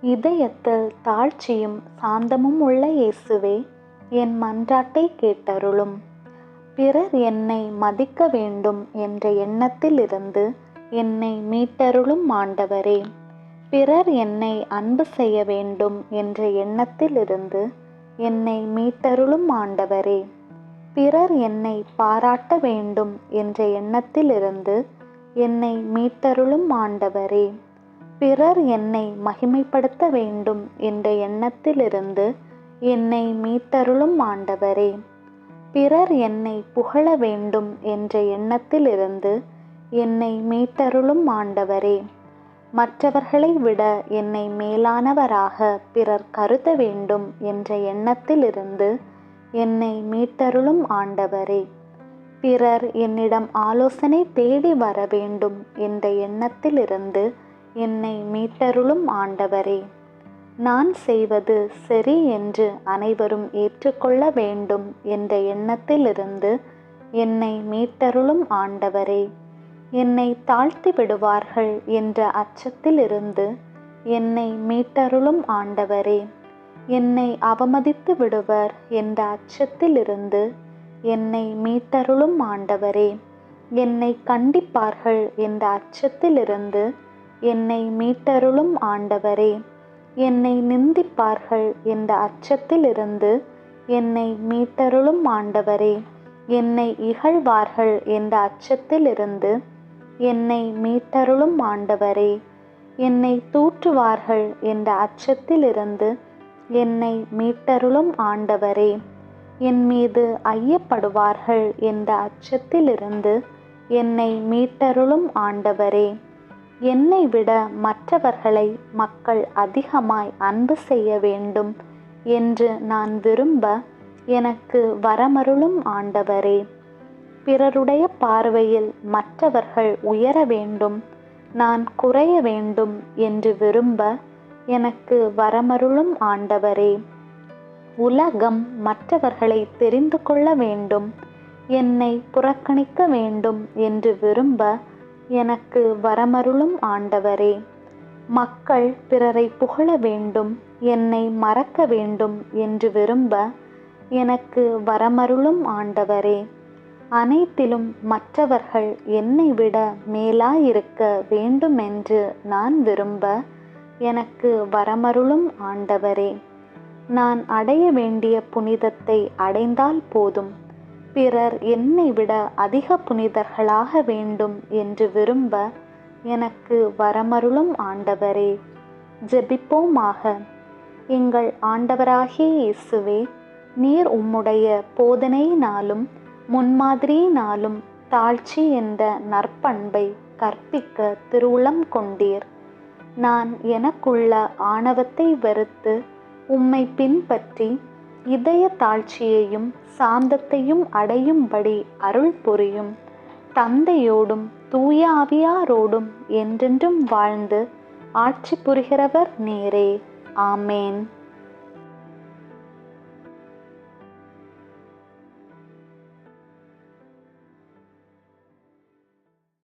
இதயத்தில் தாழ்ச்சியும் சாந்தமும் உள்ள இயேசுவே என் மன்றாட்டை கேட்டருளும். பிறர் என்னை மதிக்க வேண்டும் என்ற எண்ணத்திலிருந்து என்னை மீட்டருளும் ஆண்டவரே. பிறர் என்னை அன்பு செய்ய வேண்டும் என்ற எண்ணத்திலிருந்து என்னை மீட்டருளும் ஆண்டவரே. பிறர் என்னை பாராட்ட வேண்டும் என்ற எண்ணத்திலிருந்து என்னை மீட்டருளும் ஆண்டவரே. பிறர் என்னை மகிமைப்படுத்த வேண்டும் என்ற எண்ணத்திலிருந்து என்னை மீட்டருளும் ஆண்டவரே. பிறர் என்னை புகழ வேண்டும் என்ற எண்ணத்திலிருந்து என்னை மீட்டருளும் ஆண்டவரே. மற்றவர்களை விட என்னை மேலானவராக பிறர் கருத வேண்டும் என்ற எண்ணத்திலிருந்து என்னை மீட்டருளும் ஆண்டவரே. பிறர் என்னிடம் ஆலோசனை தேடி வர வேண்டும் என்ற எண்ணத்திலிருந்து என்னை மீட்டருளும் ஆண்டவரே. நான் செய்வது சரி என்று அனைவரும் ஏற்றுக்கொள்ள வேண்டும் என்ற எண்ணத்திலிருந்து என்னை மீட்டருளும் ஆண்டவரே. என்னை தாழ்த்தி விடுவார்கள் என்ற அச்சத்திலிருந்து என்னை மீட்டருளும் ஆண்டவரே. என்னை அவமதித்து விடுவர் என்ற அச்சத்திலிருந்து என்னை மீட்டருளும் ஆண்டவரே. என்னை கண்டிப்பார்கள் என்ற அச்சத்திலிருந்து என்னை மீட்டருளும் ஆண்டவரே என்னை நிந்திப்பார்கள் என்ற அச்சத்திலிருந்து என்னை மீட்டருளும் ஆண்டவரே என்னை இகழ்வார்கள் என்ற அச்சத்திலிருந்து என்னை மீட்டருளும் ஆண்டவரே என்னை தூற்றுவார்கள் என்ற அச்சத்திலிருந்து என்னை மீட்டருளும் ஆண்டவரே என் மீது ஐயப்படுவார்கள் என்ற அச்சத்திலிருந்து என்னை மீட்டருளும் ஆண்டவரே. என்னை விட மற்றவர்களை மக்கள் அதிகமாய் அன்பு செய்ய வேண்டும் என்று நான் விரும்ப எனக்கு வரமருளும் ஆண்டவரே. பிறருடைய பார்வையில் மற்றவர்கள் உயர வேண்டும் நான் குறைய வேண்டும் என்று விரும்ப எனக்கு வரமருளும் ஆண்டவரே. உலகம் மற்றவர்களை தெரிந்து கொள்ள வேண்டும் என்னை புறக்கணிக்க வேண்டும் என்று விரும்ப எனக்கு வரமருளும் ஆண்டவரே. மக்கள் பிறரை புகழ வேண்டும் என்னை மறக்க வேண்டும் என்று விரும்ப எனக்கு வரமருளும் ஆண்டவரே. அனைத்திலும் மற்றவர்கள் என்னை விட மேலாயிருக்க வேண்டுமென்று நான் விரும்ப எனக்கு வரமருளும் ஆண்டவரே. நான் அடைய வேண்டிய புனிதத்தை அடைந்தால் போதும். பிறர் என்னை விட அதிக புனிதர்களாக வேண்டும் என்று விரும்ப எனக்கு வரமருளும் ஆண்டவரே. ஜெபிப்போமாக. எங்கள் ஆண்டவராகிய இயேசுவே நீர் உம்முடைய போதனையினாலும் முன்மாதிரியினாலும் தாழ்ச்சி என்ற நற்பண்பை கற்பிக்க திருவுளம் கொண்டீர். நான் எனக்குள்ள ஆணவத்தை வெறுத்து உம்மை பின்பற்றி இதய தாழ்ச்சியையும் சாந்தத்தையும் அடையும்படி அருள் புரியும். தந்தையோடும் தூய ஆவியாரோடும் என்றென்றும் வாழ்ந்து ஆட்சி புரிகிறவர் நேரே. ஆமேன்.